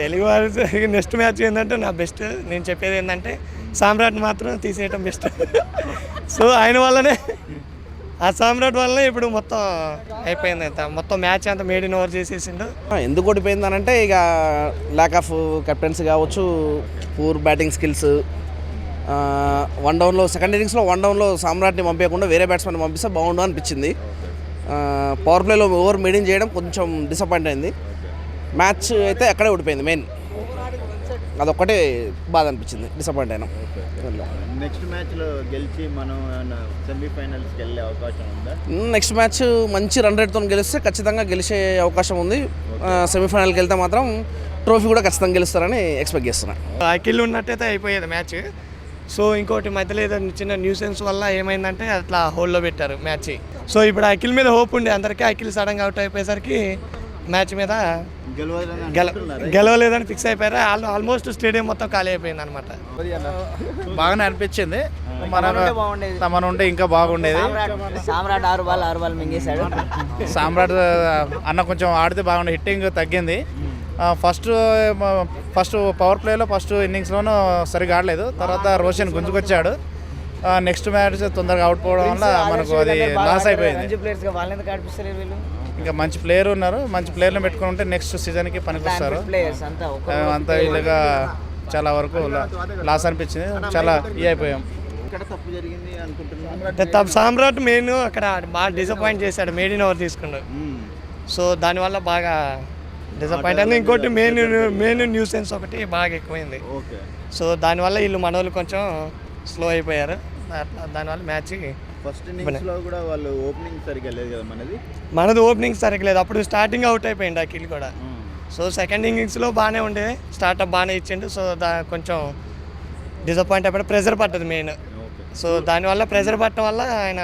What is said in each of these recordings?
తెలుగువారి next match ఏంటంటే నా బెస్ట్. నేను చెప్పేది ఏంటంటే సామ్రాట్ మాత్రం తీసేయటం బెస్ట్. సో ఆయన వల్లనే ఆ సామ్రాట్ వల్లనే ఇప్పుడు మొత్తం అయిపోయింది అంత. మొత్తం మ్యాచ్ అంతా మేడ్ ఇన్ ఓవర్ చేసేసిండు. ఓడిపోయింది అని అంటే ఇక ల్యాక్ ఆఫ్ కెప్టెన్సీ కావచ్చు పూర్ బ్యాటింగ్ స్కిల్స్ వన్ డౌన్లో సెకండ్ ఇన్నింగ్స్లో వన్ డౌన్లో సామ్రాట్ని పంపించకుండా వేరే బ్యాట్స్మెన్ పంపిస్తే బాగుండు అనిపించింది. పవర్ ప్లేలో ఓవర్ మీడింగ్ చేయడం కొంచెం డిసప్పాయింట్ అయింది. మ్యాచ్ అయితే అక్కడే ఓడిపోయింది మెయిన్. అదొక్కటే బాధ అనిపించింది. డిసప్పాయింట్ అయినా. నెక్స్ట్ మ్యాచ్లో గెలిచి మనం సెమీఫైనల్స్కి వెళ్ళే అవకాశం ఉందా? నెక్స్ట్ మ్యాచ్ మంచి రన్ రేట్తో గెలిస్తే ఖచ్చితంగా గెలిచే అవకాశం ఉంది. సెమీఫైనల్కి వెళ్తే మాత్రం ట్రోఫీ కూడా ఖచ్చితంగా గెలుస్తారని ఎక్స్పెక్ట్ చేస్తున్నాను అఖిల్ ఉన్నట్టయితే అయిపోయేది మ్యాచ్. సో ఇంకోటి మధ్యలో ఏదో చిన్న న్యూసెన్స్ వల్ల ఏమైందంటే అట్లా హోల్డ్లో పెట్టారు మ్యాచ్. సో ఇప్పుడు అఖిల్ మీద హోప్ ఉండే అందరికీ అఖిల్ సడన్గా అవుట్ అయిపోయేసరికి మ్యాచ్ మీద గెల? గెలవలేదని ఫిక్స్ అయిపోయారు? ఆల్ ఆల్మోస్ట్ స్టేడియం మొత్తం ఖాళీ అయిపోయింది అనమాట బాగానే అనిపించింది. మన తమను ఉంటే ఇంకా బాగుండేది. సామ్రాట్ ఆరు బాల్ ఆరు బాల్ మింగేశాడు. సామ్రాట్ అన్న కొంచెం ఆడితే బాగుండే. హిట్టింగ్ తగ్గింది. ఫస్ట్ ఫస్ట్ పవర్ ప్లేలో ఫస్ట్ ఇన్నింగ్స్లోనూ సరిగా ఆడలేదు. తర్వాత రోషన్ గుంజుకొచ్చాడు. నెక్స్ట్ మ్యాచ్ తొందరగా అవుట్ పోవడం వల్ల మనకు అది లాస్ అయిపోయింది. ఇంకా మంచి ప్లేయర్ ఉన్నారు. మంచి ప్లేయర్ని పెట్టుకుని ఉంటే నెక్స్ట్ సీజన్కి పనికొస్తారు ప్లేయర్స్ అంతా వీళ్ళగా చాలా వరకు లాస్ అనిపించింది. చాలా ఈ అయిపోయాం. తప్పు సామ్రాట్ మెయిన్ అక్కడ బాగా డిసప్పాయింట్ చేశాడు. మేడ్ ఇన్ ఓవర్ తీసుకున్నాడు సో దానివల్ల బాగా డిసప్పాయింట్ అయింది. ఇంకోటి మెయిన్ మెయిన్ న్యూసెన్స్ ఒకటి బాగా ఎక్కువైంది. ఓకే సో దానివల్ల వీళ్ళు మనోళ్ళు కొంచెం స్లో అయిపోయారు. దానివల్ల మ్యాచ్ ఫస్ట్ ఇన్నింగ్స్లో కూడా వాళ్ళు ఓపెనింగ్ సరిగ్గా లేదు కదా మనది? మనది ఓపెనింగ్ సరిగ్గా అప్పుడు స్టార్టింగ్ అవుట్ అయిపోయింది అఖిల్ కూడా. సో సెకండ్ ఇన్నింగ్స్లో బాగానే ఉండేది స్టార్ట్అప్ బాగానే ఇచ్చిండు. సో దా కొంచెం డిసప్పాయింట్ అయిపోయి ప్రెజర్ పట్టదు మెయిన్ సో దానివల్ల ప్రెజర్ పట్టడం వల్ల ఆయన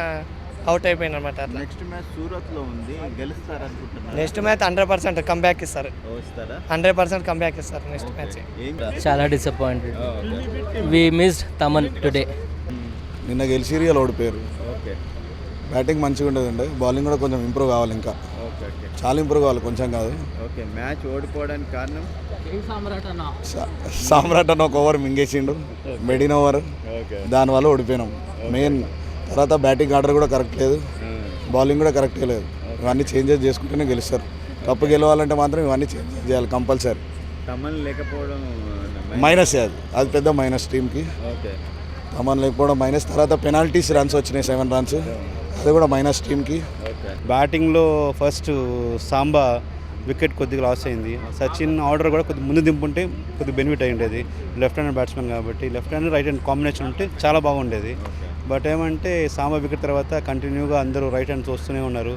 అవుట్ అయిపోయింది అనమాట అట్లా. నెక్స్ట్ మ్యాచ్ సూరత్లో ఉంది. గెలుస్తారు అనుకుంటున్నారు next match hundred percent comeback ఇస్తారు? హండ్రెడ్ పర్సెంట్ కంబ్యాక్ ఇస్తారు నెక్స్ట్ మ్యాచ్ ఏం చాలా disappointed we missed Thaman today నిన్న గెలిచి ఓడిపోయారు. ఓకే. బ్యాటింగ్ మంచిగా ఉండేదండి. బౌలింగ్ కూడా కొంచెం ఇంప్రూవ్ కావాలి ఇంకా. Okay okay. చాలా ఇంప్రూవ్ కావాలి కొంచెం కాదు. ఓకే మ్యాచ్ ఓడిపోవడానికి కారణం? సామ్రాట్ అని ఒక ఓవర్ మింగేసిండు. Maiden over. ఓకే. దానివల్ల ఓడిపోయినాం. మెయిన్ తర్వాత బ్యాటింగ్ ఆర్డర్ కూడా కరెక్ట్ లేదు. బౌలింగ్ కూడా కరెక్ట్గా లేదు. ఇవన్నీ చేంజెస్ చేసుకుంటేనే గెలుస్తారు. కప్పు గెలవాలంటే మాత్రం ఇవన్నీ చేంజ్ చేయాలి కంపల్సరీ. తమన్ లేకపోవడం మైనస్ అది. అది పెద్ద మైనస్ టీంకి ఓకే. తమన్ లేకపోవడం మైనస్ తర్వాత పెనాల్టీస్ రన్స్ వచ్చినాయి సెవెన్ రన్స్ అది కూడా మైనస్ టీంకి బ్యాటింగ్లో ఫస్ట్ సాంబా వికెట్ కొద్దిగా లాస్ అయింది. సచిన్ ఆర్డర్ కూడా కొద్దిగా ముందు దింపుంటే కొద్దిగా బెనిఫిట్ అయి ఉండేది. లెఫ్ట్ హ్యాండ్ బ్యాట్స్మెన్ కాబట్టి left hand right hand combination ఉంటే చాలా బాగుండేది బట్ ఏమంటే సాంబా వికెట్ తర్వాత కంటిన్యూగా అందరూ రైట్ హ్యాండ్ చూస్తూనే ఉన్నారు.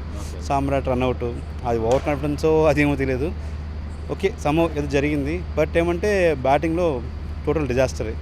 సామ్రాట్ రన్అట్ అది ఓవర్ కాన్ఫిడెన్సో అదేమో తెలియదు. ఓకే సమ్ ఏదో జరిగింది. బట్ ఏమంటే బ్యాటింగ్లో టోటల్ డిజాస్టరే